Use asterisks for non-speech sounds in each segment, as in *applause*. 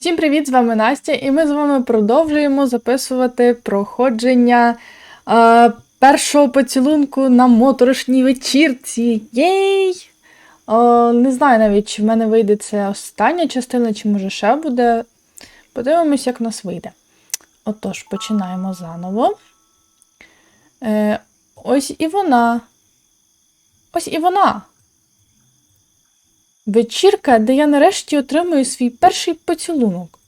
Всім привіт! З вами Настя, і ми з вами продовжуємо записувати проходження е, першого поцілунку на моторошній вечірці. Єй! Е, не знаю навіть, чи в мене вийде це остання частина, чи може ще буде. Подивимось, як в нас вийде. Отож, починаємо заново. Е, ось і вона. Ось і вона. Вечірка, де я нарешті отримую свій перший поцілунок.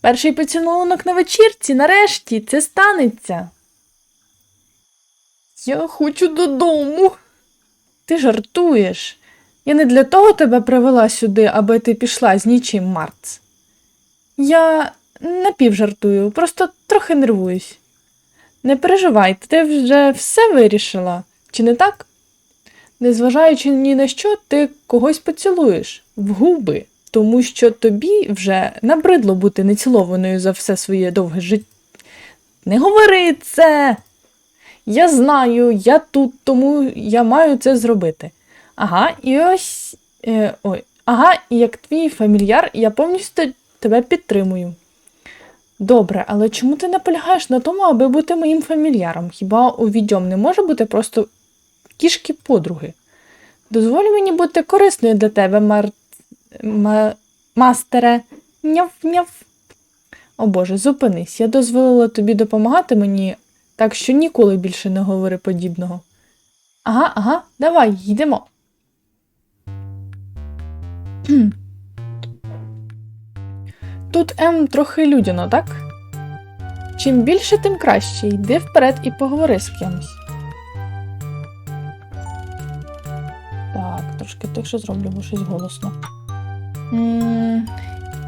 Перший поцілунок на вечірці, нарешті, це станеться. Я хочу додому. Ти жартуєш. Я не для того тебе привела сюди, аби ти пішла з нічим, Марц. Я напівжартую, просто трохи нервуюсь. Не переживай, ти вже все вирішила, чи не так? Незважаючи ні на що, ти когось поцілуєш в губи, тому що тобі вже набридло бути нецілованою за все своє довге життя. Не говори це! Я знаю, я тут, тому я маю це зробити. Ага, і ось. Е, ой, ага, і як твій фамільяр, я повністю тебе підтримую. Добре, але чому ти наполягаєш на тому, аби бути моїм фамільяром? Хіба у відьом не може бути просто кішки подруги. Дозволь мені бути корисною для тебе, мар... ма... мастере. Няв-няв. О Боже, зупинись. Я дозволила тобі допомагати мені, так що ніколи більше не говори подібного. Ага, ага, давай, йдемо. Тут М трохи людяно, так? Чим більше, тим краще. Йди вперед і поговори з кимось. Трошки тихше зроблю, бо щось голосно.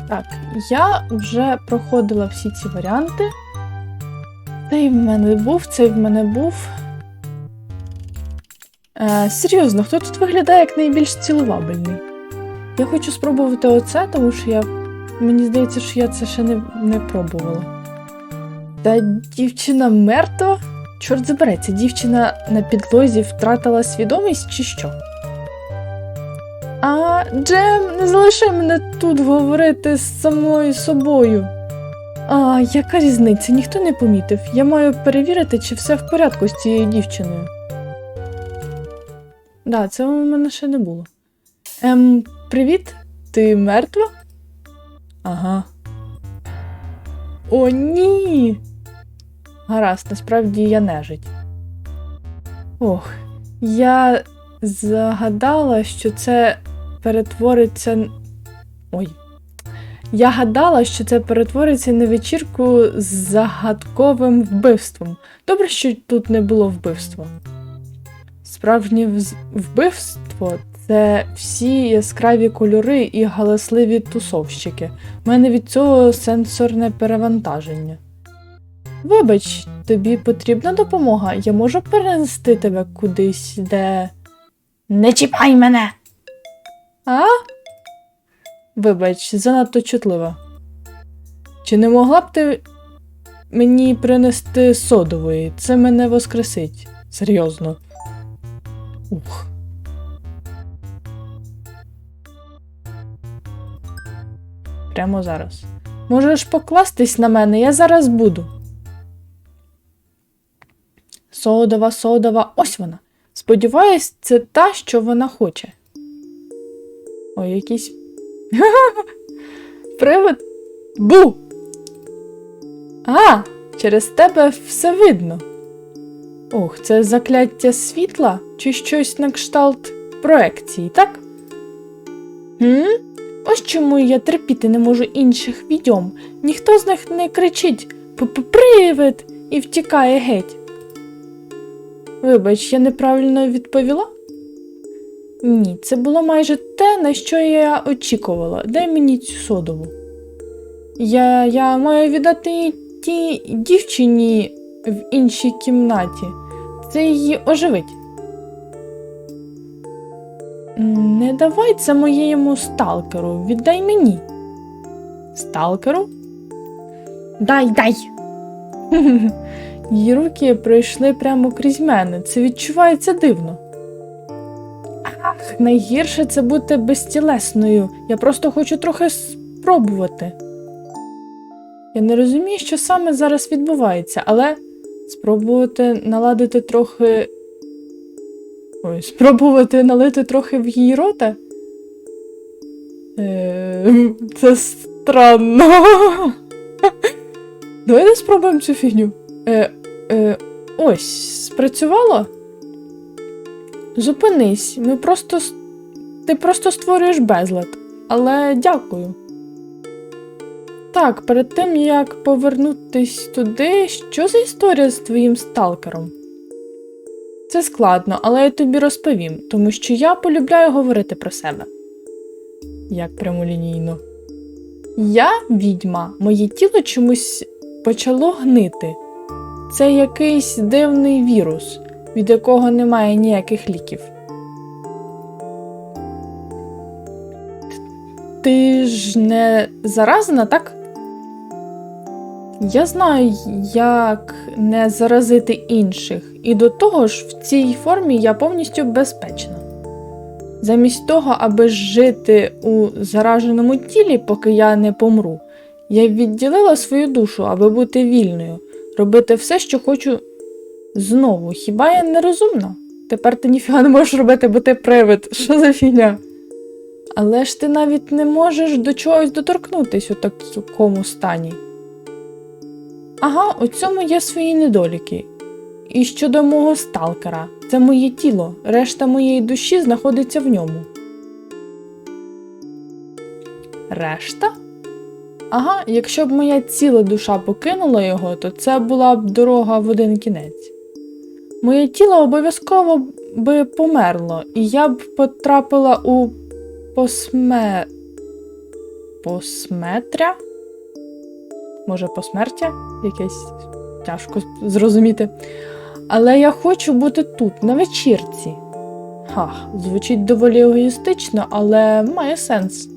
Так, я вже проходила всі ці варіанти. Цей в мене був, цей в мене був. Е, серйозно, хто тут виглядає як найбільш цілувабельний? Я хочу спробувати оце, тому що я. Мені здається, що я це ще не, не пробувала. Та дівчина мертва? Чорт забере, ця дівчина на підлозі втратила свідомість чи що? А, Джем, не залишай мене тут говорити з самою собою. А, яка різниця? Ніхто не помітив. Я маю перевірити, чи все в порядку з цією дівчиною. Да, це у мене ще не було. Ем, привіт? Ти мертва? Ага. О, ні. Гаразд, насправді я нежить. Ох, я загадала, що це перетвориться. Ой. Я гадала, що це перетвориться на вечірку з загадковим вбивством. Добре, що тут не було вбивства. Справжнє вбивство це всі яскраві кольори і галасливі тусовщики. У мене від цього сенсорне перевантаження. Вибач, тобі потрібна допомога. Я можу перенести тебе кудись, де. Не чіпай мене. А? Вибач, занадто чутлива. Чи не могла б ти мені принести содової? Це мене воскресить. Серйозно. Ух. Прямо зараз. Можеш покластись на мене, я зараз буду. Содова, содова, ось вона. Сподіваюсь, це та, що вона хоче. Ой, якийсь. *laughs* Привид. Бу! А, через тебе все видно. Ох, це закляття світла чи щось на кшталт проекції, так? М? Ось чому я терпіти не можу інших відьом. Ніхто з них не кричить «П-п-привид» і втікає геть. Вибач, я неправильно відповіла? Ні, це було майже те, на що я очікувала. Дай мені цю содову. Я, я маю віддати тій дівчині в іншій кімнаті. Це її оживить. Не давай це моєму сталкеру, віддай мені. Сталкеру? Дай, дай. *laughs* Її руки пройшли прямо крізь мене. Це відчувається дивно. Найгірше це бути безтілесною. Я просто хочу трохи спробувати. Я не розумію, що саме зараз відбувається, але спробувати наладити трохи. Ой, спробувати налити трохи в її рота. Е, це странно. Давайте спробуємо цю фігню. Е, е, ось, спрацювало? Зупинись, ми просто. Ти просто створюєш безлад. Але дякую. Так, перед тим як повернутись туди, що за історія з твоїм сталкером? Це складно, але я тобі розповім, тому що я полюбляю говорити про себе. Як прямолінійно. Я відьма, моє тіло чомусь почало гнити. Це якийсь дивний вірус, від якого немає ніяких ліків. Ти ж не заразена, так? Я знаю, як не заразити інших, і до того ж, в цій формі я повністю безпечна. Замість того, аби жити у зараженому тілі, поки я не помру, я відділила свою душу, аби бути вільною, робити все, що хочу знову. Хіба я не розумна? Тепер ти ніфіга не можеш робити, бо ти привид. Що за фігня? Але ж ти навіть не можеш до чогось доторкнутись у такому стані. Ага, у цьому є свої недоліки. І щодо мого сталкера, це моє тіло, решта моєї душі знаходиться в ньому. Решта? Ага, якщо б моя ціла душа покинула його, то це була б дорога в один кінець. Моє тіло обов'язково би померло, і я б потрапила у посме. посметря? Може, посмертя? Якесь тяжко зрозуміти. Але я хочу бути тут, на вечірці. Ха, звучить доволі егоїстично, але має сенс.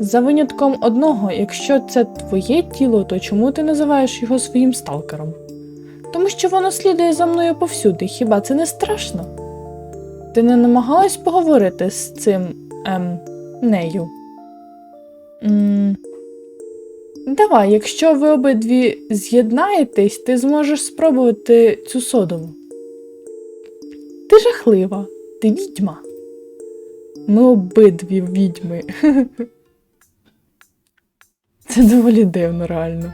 За винятком одного, якщо це твоє тіло, то чому ти називаєш його своїм сталкером? Тому що воно слідує за мною повсюди, хіба це не страшно? Ти не намагалась поговорити з цим ем, нею? м Давай, якщо ви обидві з'єднаєтесь, ти зможеш спробувати цю содову. Ти жахлива, ти відьма. Ми обидві відьми. *laughs* Це доволі дивно, реально.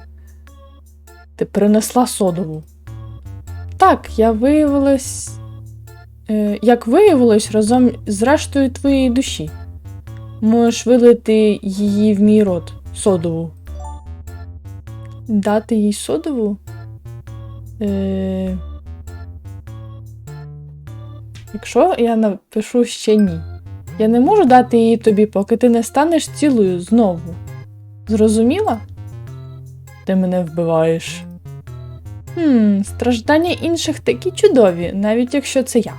Ти принесла содову. Так, я виявилась. Е, як виявилось, разом з рештою твоєї душі. Можеш вилити її в мій рот, содову. Дати їй содову? Е... Якщо я напишу ще ні. Я не можу дати її тобі, поки ти не станеш цілою знову. Зрозуміла? Ти мене вбиваєш. Хм, страждання інших такі чудові, навіть якщо це я.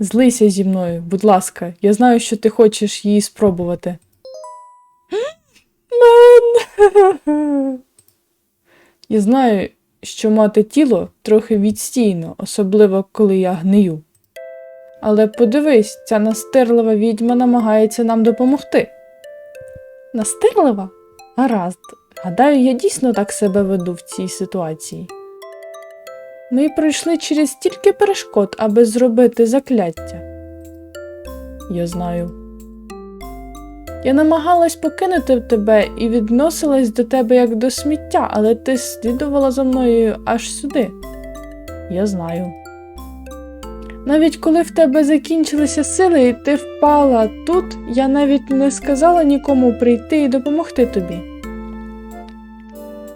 Злися зі мною, будь ласка, я знаю, що ти хочеш її спробувати. *laughs* Я знаю, що мати тіло трохи відстійно, особливо коли я гнию. Але подивись, ця настирлива відьма намагається нам допомогти. Настирлива? Гаразд. Гадаю, я дійсно так себе веду в цій ситуації. Ми пройшли через стільки перешкод, аби зробити закляття. Я знаю. Я намагалась покинути тебе і відносилась до тебе як до сміття, але ти слідувала за мною аж сюди. Я знаю. Навіть коли в тебе закінчилися сили і ти впала тут, я навіть не сказала нікому прийти і допомогти тобі.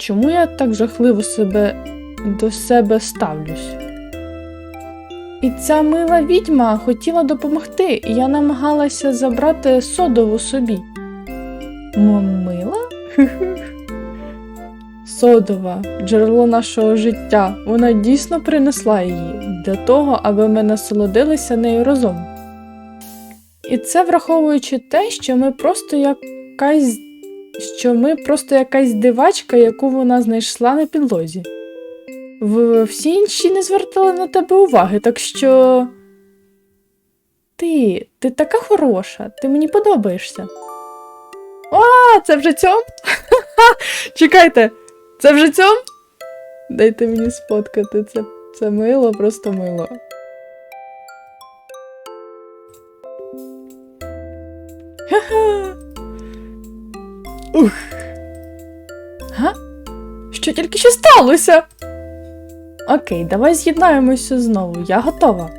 Чому я так жахливо себе до себе ставлюсь? І ця мила відьма хотіла допомогти, і я намагалася забрати содову собі. М- Мила? *laughs* Содова, джерело нашого життя. Вона дійсно принесла її для того, аби ми насолодилися нею разом. І це враховуючи те, що ми просто якась що ми просто якась дивачка, яку вона знайшла на підлозі. В, всі інші не звертали на тебе уваги, так що. Ти, ти така хороша, ти мені подобаєшся. А, це вже цьом? *laughs* Чекайте, це вже цьом? Дайте мені сфоткати, це, це мило, просто мило. Ха-ха. Ух. Га? Що тільки що сталося? Окей, давай з'єднаємося знову. Я готова.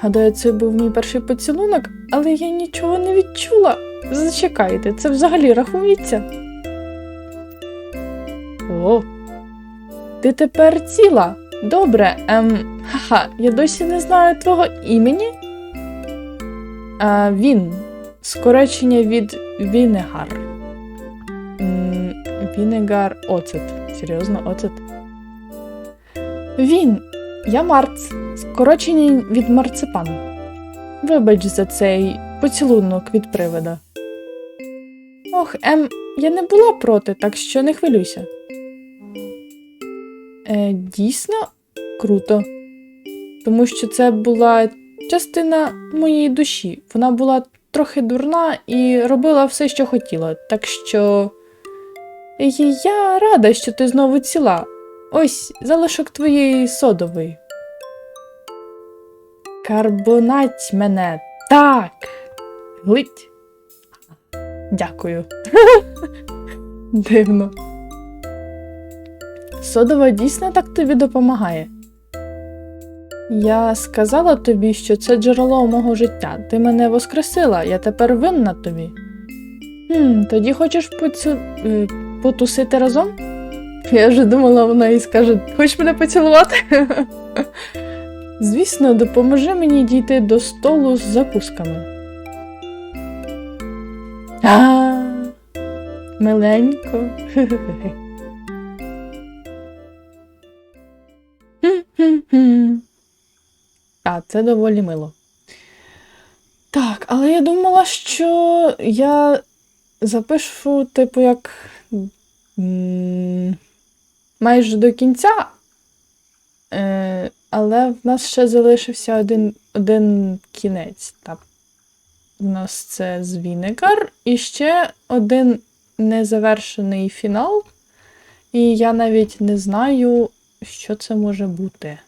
Гадаю, це був мій перший поцілунок, але я нічого не відчула. Зачекайте, це взагалі рахується. О, ти тепер ціла. Добре, ем, ха-ха, я досі не знаю твого імені. А, він. Скорочення від Вінегар. Вінегар оцет. Серйозно, оцет? Він. Я Марц. Скорочення від марципан. Вибач за цей поцілунок від привида. Ох, ем, я не була проти, так що не хвилюйся. Е, дійсно круто. Тому що це була частина моєї душі. Вона була трохи дурна і робила все, що хотіла. Так що. Я рада, що ти знову ціла. Ось залишок твоєї содової. Карбонать мене. Так. Глить. Дякую. *laughs* Дивно. Содова дійсно так тобі допомагає. Я сказала тобі, що це джерело мого життя. Ти мене воскресила, я тепер винна тобі. Хм, тоді хочеш поцю... потусити разом? Я вже думала, вона і скаже: Хочеш мене поцілувати? *laughs* Звісно, допоможи мені дійти до столу з закусками. А, миленько. *laughs* А, це доволі мило. Так, але я думала, що я запишу, типу, як майже до кінця. Е, але в нас ще залишився один, один кінець. Так. У нас це Звінекар і ще один незавершений фінал. І я навіть не знаю, що це може бути.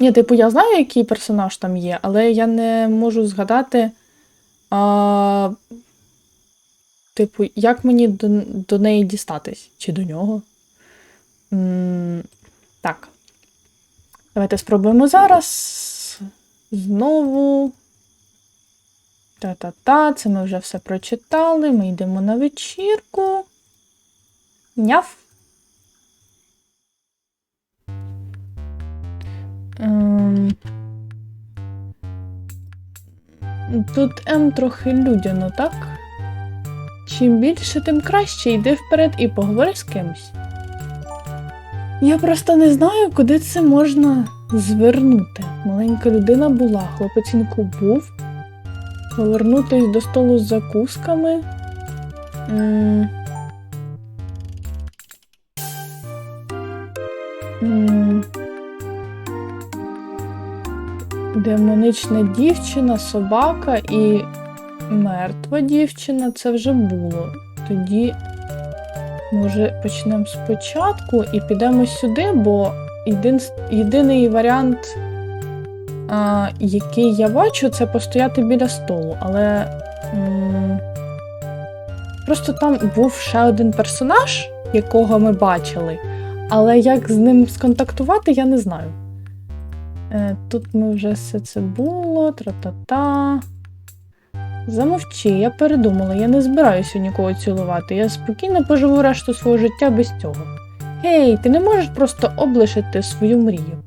Ні, типу, я знаю, який персонаж там є, але я не можу згадати. А, Типу, як мені до, до неї дістатись? Чи до нього? М, так. Давайте спробуємо зараз. Знову. Та-та-та, це ми вже все прочитали. Ми йдемо на вечірку. Няв. Ем... Тут М трохи людяно, так? Чим більше, тим краще. Йди вперед і поговори з кимось. Я просто не знаю, куди це можна звернути. Маленька людина була, хлопецінку був. Повернутись до столу з закусками. Демонична дівчина, собака і мертва дівчина це вже було. Тоді, може, почнемо спочатку і підемо сюди, бо єдин, єдиний варіант, а, який я бачу, це постояти біля столу. Але м, просто там був ще один персонаж, якого ми бачили, але як з ним сконтактувати, я не знаю. Е, Тут ми вже все це було, тра-та-та. Замовчи, я передумала, я не збираюся нікого цілувати. Я спокійно поживу решту свого життя без цього. Гей, ти не можеш просто облишити свою мрію.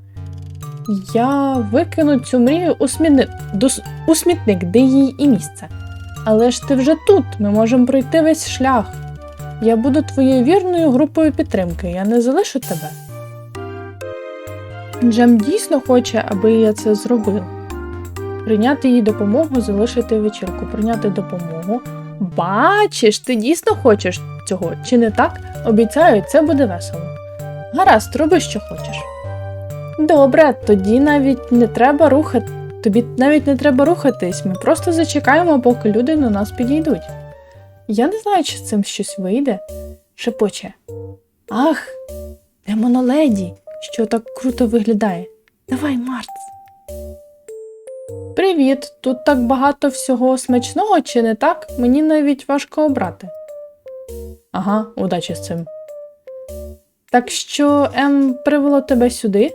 Я викину цю мрію у, сміни... до... у смітник, де їй і місце. Але ж ти вже тут, ми можемо пройти весь шлях. Я буду твоєю вірною групою підтримки, я не залишу тебе. Джем дійсно хоче, аби я це зробила. Прийняти їй допомогу, залишити вечірку, прийняти допомогу. Бачиш, ти дійсно хочеш цього, чи не так? Обіцяю, це буде весело. Гаразд, роби, що хочеш. Добре, тоді навіть не треба рухати. Тобі навіть не треба рухатись, ми просто зачекаємо, поки люди до нас підійдуть. Я не знаю, чи з цим щось вийде. Шепоче. Ах, демоноледі, що так круто виглядає. Давай, Марц. Привіт! Тут так багато всього смачного, чи не так? Мені навіть важко обрати. Ага, удачі з цим. Так що Ем привело тебе сюди?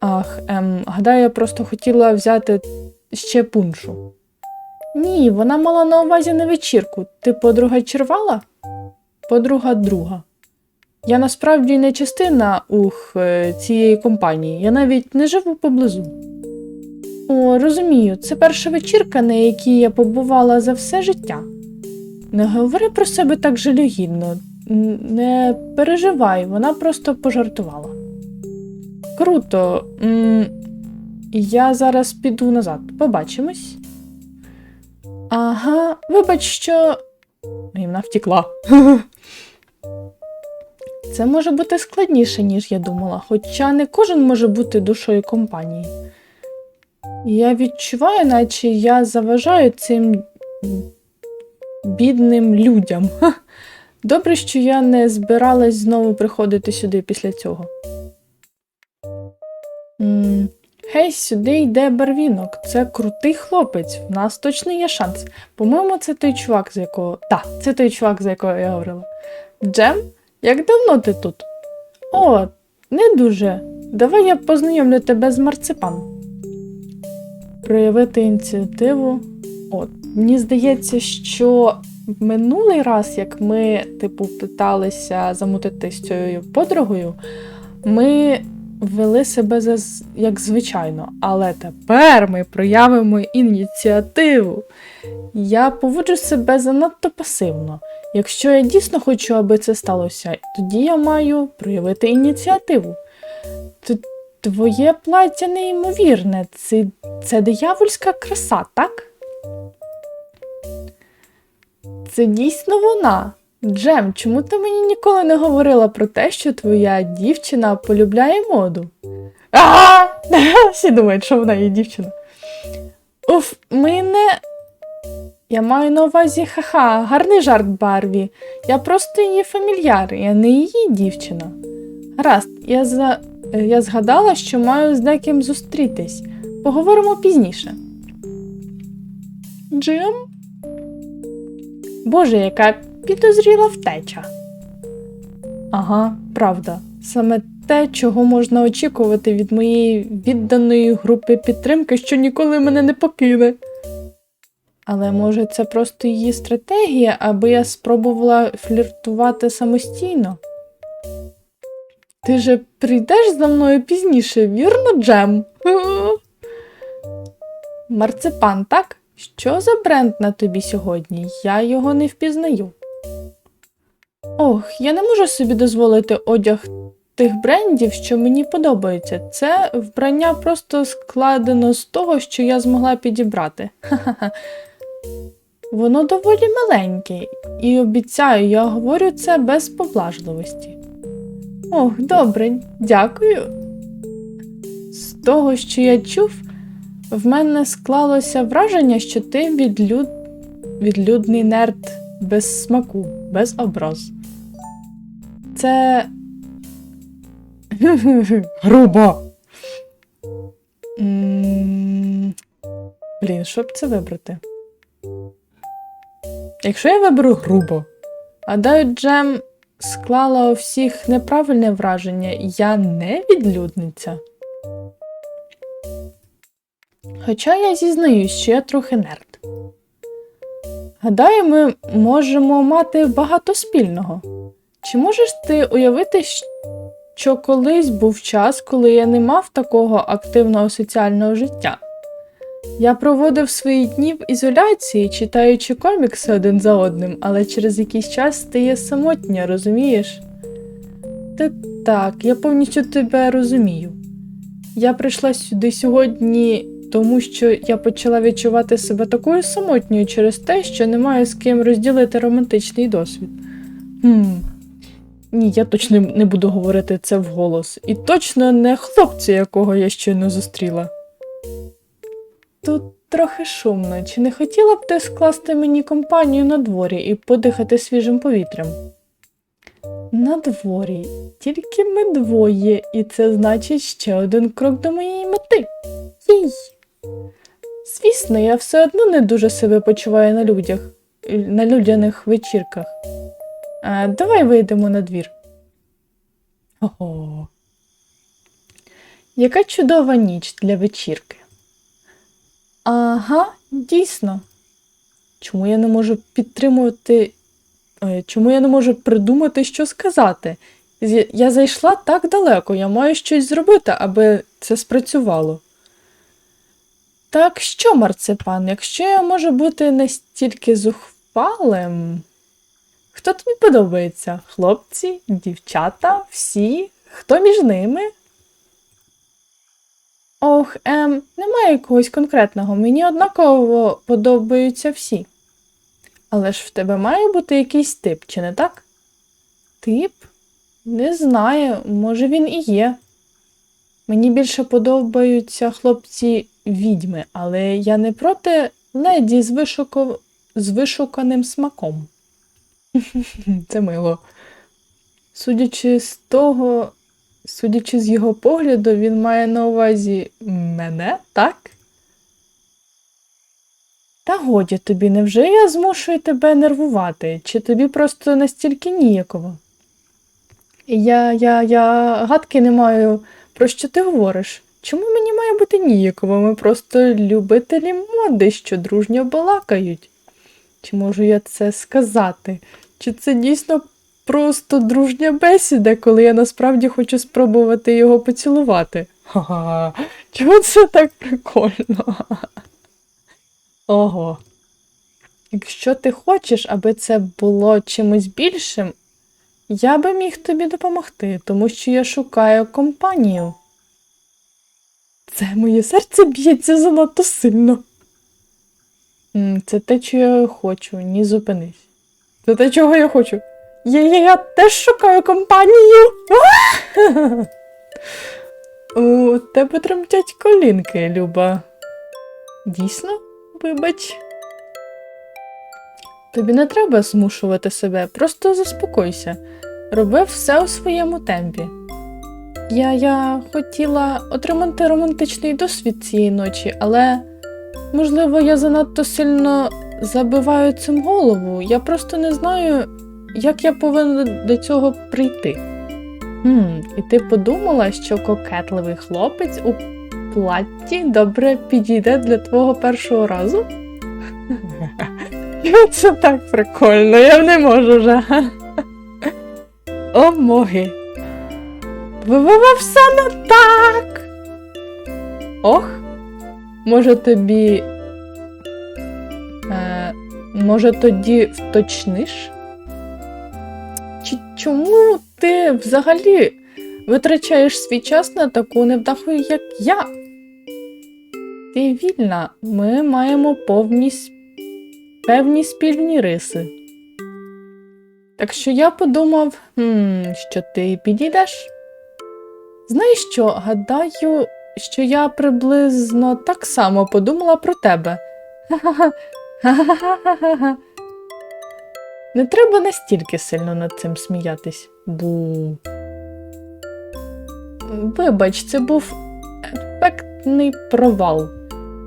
Ах, Ем, гадаю, я просто хотіла взяти ще пуншу. Ні, вона мала на увазі не вечірку. Ти подруга червала? Подруга друга. Я насправді не частина ух е, цієї компанії. Я навіть не живу поблизу. О, розумію, це перша вечірка, на якій я побувала за все життя. Не говори про себе так жалюгідно, не переживай, вона просто пожартувала. Круто. Я зараз піду назад. Побачимось. Ага, вибач, що. Вона втекла. *laughs* Це може бути складніше, ніж я думала, хоча не кожен може бути душою компанії. Я відчуваю, наче я заважаю цим бідним людям. Добре, що я не збиралась знову приходити сюди після цього. Гей, сюди йде барвінок. Це крутий хлопець. В нас точно є шанс. По-моєму, це той чувак, з якого. Так, це той чувак, за якого я говорила. Джем, як давно ти тут? О, не дуже. Давай я познайомлю тебе з марципаном. Проявити ініціативу. От, мені здається, що минулий раз, як ми, типу, питалися замутити з цією подругою, ми вели себе як звичайно, але тепер ми проявимо ініціативу. Я поводжу себе занадто пасивно. Якщо я дійсно хочу, аби це сталося, тоді я маю проявити ініціативу. Твоє плаття неймовірне, це, це диявольська краса, так? Це дійсно вона. Джем, чому ти мені ніколи не говорила про те, що твоя дівчина полюбляє моду? А! *laughs* Всі думають, що вона є дівчина. Уф, ми не. Я маю на увазі ха-ха, гарний жарт Барві. Я просто її фамільяр, я не її дівчина. Гаразд, я, за... е, я згадала, що маю з деким зустрітись. Поговоримо пізніше. Джим? Боже, яка підозріла втеча. Ага, правда. Саме те, чого можна очікувати від моєї відданої групи підтримки, що ніколи мене не покине. Але може це просто її стратегія, аби я спробувала фліртувати самостійно? Ти же прийдеш за мною пізніше, вірно, Джем? Марципан, так? Що за бренд на тобі сьогодні? Я його не впізнаю. Ох, я не можу собі дозволити одяг тих брендів, що мені подобаються. Це вбрання просто складено з того, що я змогла підібрати. Воно доволі маленьке, і обіцяю, я говорю це без поблажливості. Ох, добре, дякую. З того, що я чув, в мене склалося враження, що ти відлюд... відлюдний нерд без смаку, без образ. Це. *laughs* Грубо. Блін, що б це вибрати? Якщо я виберу грубо, гадаю, Джем склала у всіх неправильне враження, я не відлюдниця. Хоча я зізнаюсь, що я трохи нерд. Гадаю, ми можемо мати багато спільного. Чи можеш ти уявити, що колись був час, коли я не мав такого активного соціального життя? Я проводив свої дні в ізоляції, читаючи комікси один за одним, але через якийсь час стає самотня, розумієш? Та так, я повністю тебе розумію. Я прийшла сюди сьогодні, тому що я почала відчувати себе такою самотньою через те, що не маю з ким розділити романтичний досвід. Хм. Ні, я точно не буду говорити це вголос. І точно не хлопця, якого я щойно зустріла. Тут трохи шумно. Чи не хотіла б ти скласти мені компанію на дворі і подихати свіжим повітрям? На дворі. Тільки ми двоє, і це значить ще один крок до моєї мети. Їй. Звісно, я все одно не дуже себе почуваю на людях, на людяних вечірках. А, давай вийдемо на двір. Ого. Яка чудова ніч для вечірки. Ага, дійсно. Чому я не можу підтримувати. Е, Чому я не можу придумати, що сказати? Я зайшла так далеко, я маю щось зробити, аби це спрацювало. Так що, марципан, якщо я можу бути настільки зухвалим, хто тобі подобається? Хлопці, дівчата, всі? Хто між ними? Ох, ем, немає якогось конкретного. Мені однаково подобаються всі. Але ж в тебе має бути якийсь тип, чи не так? Тип? Не знаю, може він і є. Мені більше подобаються хлопці відьми, але я не проти леді з, вишуко... з вишуканим смаком. *laughs* Це мило. Судячи з того, судячи з його погляду, він має на увазі мене, так? Та годі тобі, невже я змушую тебе нервувати? Чи тобі просто настільки ніяково? Я, я, я гадки не маю, про що ти говориш? Чому мені має бути ніяково? Ми просто любителі моди, що дружньо балакають. Чи можу я це сказати? Чи це дійсно просто дружня бесіда, коли я насправді хочу спробувати його поцілувати? Ха-ха, чому це так прикольно? Ого. Якщо ти хочеш, аби це було чимось більшим, я би міг тобі допомогти, тому що я шукаю компанію. Це моє серце б'ється занадто сильно. Це те, що я хочу, ні зупинись. Це те, чого я хочу. Я, я, я теж шукаю компанію. *laughs* У тебе тремтять колінки, Люба. Дійсно? Вибач. Тобі не треба змушувати себе, просто заспокойся. Роби все у своєму темпі. Я, я хотіла отримати романтичний досвід цієї ночі, але можливо я занадто сильно забиваю цим голову. Я просто не знаю, як я повинна до цього прийти. Хм, і ти подумала, що кокетливий хлопець у платті добре підійде для твого першого разу? *laughs* Це так прикольно, я не можу вже. О, моги. Все не так. Ох, може тобі. Е, може тоді вточниш? Чому ти взагалі витрачаєш свій час на таку невдаху, як я? Ти вільна, ми маємо повні певні спільні риси. Так що я подумав, хм, що ти підійдеш. Знаєш що, гадаю, що я приблизно так само подумала про тебе. Ха-ха-ха. Не треба настільки сильно над цим сміятись. Бу. Вибач, це був ефектний провал.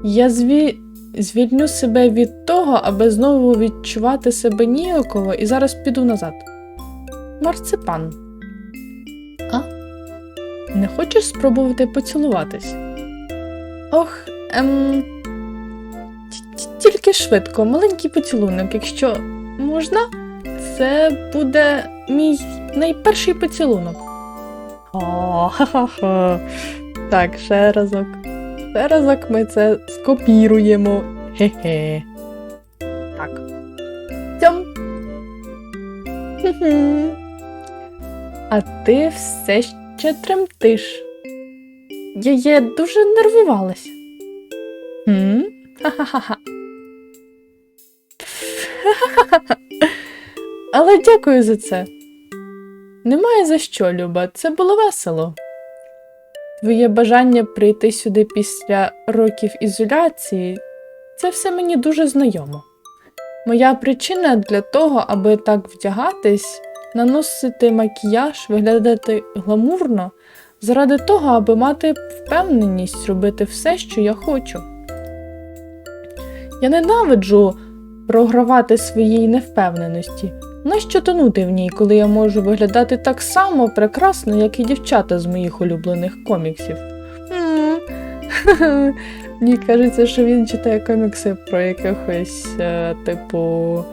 Я зві... звільню себе від того, аби знову відчувати себе ніяково, і зараз піду назад. Марципан. А? Не хочеш спробувати поцілуватись? Ох, ем. ті- ті- Тільки швидко, маленький поцілунок, якщо можна, це буде мій найперший поцілунок. О, ха-ха-ха. Так, ще разок. Ще разок ми це скопіруємо. Хе-хе. Так. Хм-хм. А ти все ще тремтиш. Я, я дуже нервувалася. Хм? Ха-ха-ха. *laughs* Але дякую за це. Немає за що, Люба, це було весело. Твоє бажання прийти сюди після років ізоляції Це все мені дуже знайомо. Моя причина для того, аби так вдягатись, наносити макіяж, виглядати гламурно, заради того, аби мати впевненість робити все, що я хочу. Я ненавиджу програвати своїй невпевненості. Нащо тонути в ній, коли я можу виглядати так само прекрасно, як і дівчата з моїх улюблених коміксів? *laughs* Мені кажеться, що він читає комікси про якихось, е, типу.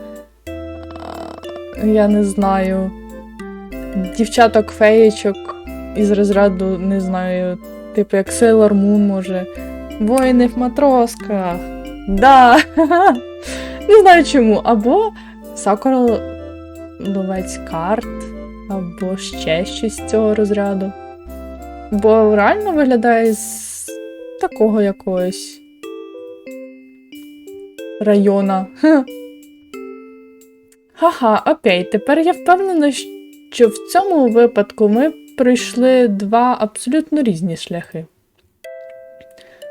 а, Я не знаю. Дівчаток феєчок із розряду, не знаю, типу як Sailor Moon, може. Воїни в матросках. Да. *laughs* Не знаю чому. Або Сакура ловець карт, або ще щось з цього розряду. Бо реально виглядає з такого якогось района. Ха-ха, окей, тепер я впевнена, що в цьому випадку ми пройшли два абсолютно різні шляхи.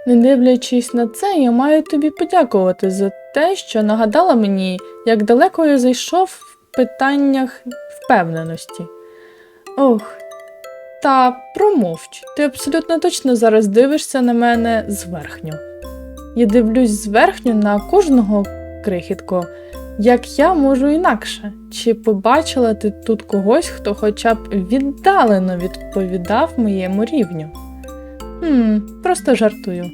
Не дивлячись на це, я маю тобі подякувати за те, що нагадала мені, як далеко я зайшов в питаннях впевненості. Ох, та промовч, ти абсолютно точно зараз дивишся на мене зверхньо. Я дивлюсь зверхньо на кожного крихітко, як я можу інакше. Чи побачила ти тут когось, хто хоча б віддалено відповідав моєму рівню? Хм, просто жартую.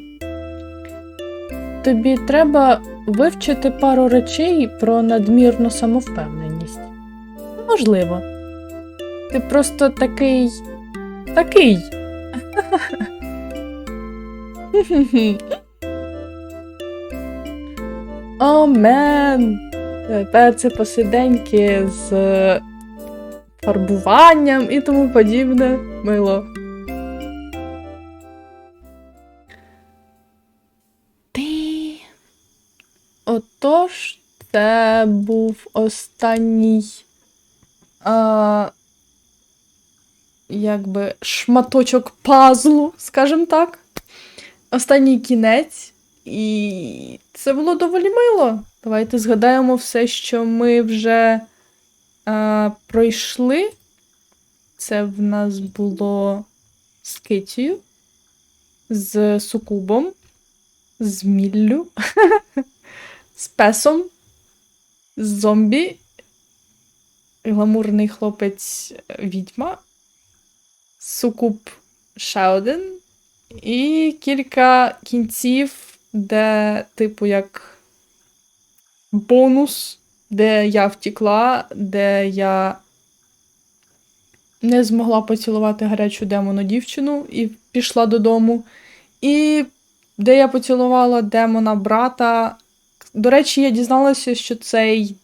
Тобі треба вивчити пару речей про надмірну самовпевненість. Можливо. Ти просто такий. такий. *laughs* О, мен! Тепер це посиденьки з фарбуванням і тому подібне мило. Отож, це був останній. А, якби шматочок пазлу, скажімо так. Останній кінець. І це було доволі мило. Давайте згадаємо все, що ми вже а, пройшли. Це в нас було з Китію, з Сукубом, з Міллю, *laughs* з песом, з зомбі, гламурний хлопець відьма, Сукуб ще один, і кілька кінців, де, типу, як бонус, де я втікла, де я не змогла поцілувати гарячу демону дівчину і пішла додому. І де я поцілувала демона брата. До речі, я дізналася, що цей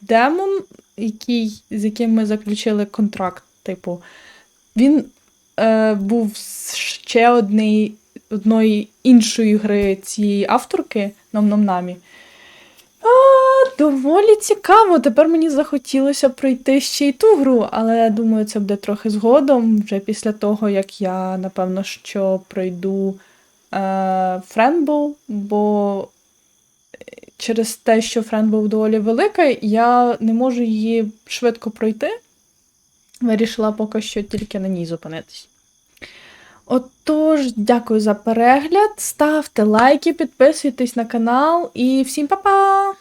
демон, який, з яким ми заключили контракт, типу, він е, був ще однієї, одної іншої гри цієї авторки Ном-Ном-Намі. А, доволі цікаво. Тепер мені захотілося пройти ще й ту гру, але думаю, це буде трохи згодом, вже після того, як я, напевно, що пройду е, Френбл, бо через те, що Френбл доволі великий, я не можу її швидко пройти. Вирішила поки що тільки на ній зупинитись. Отож, дякую за перегляд. Ставте лайки, підписуйтесь на канал і всім па-па!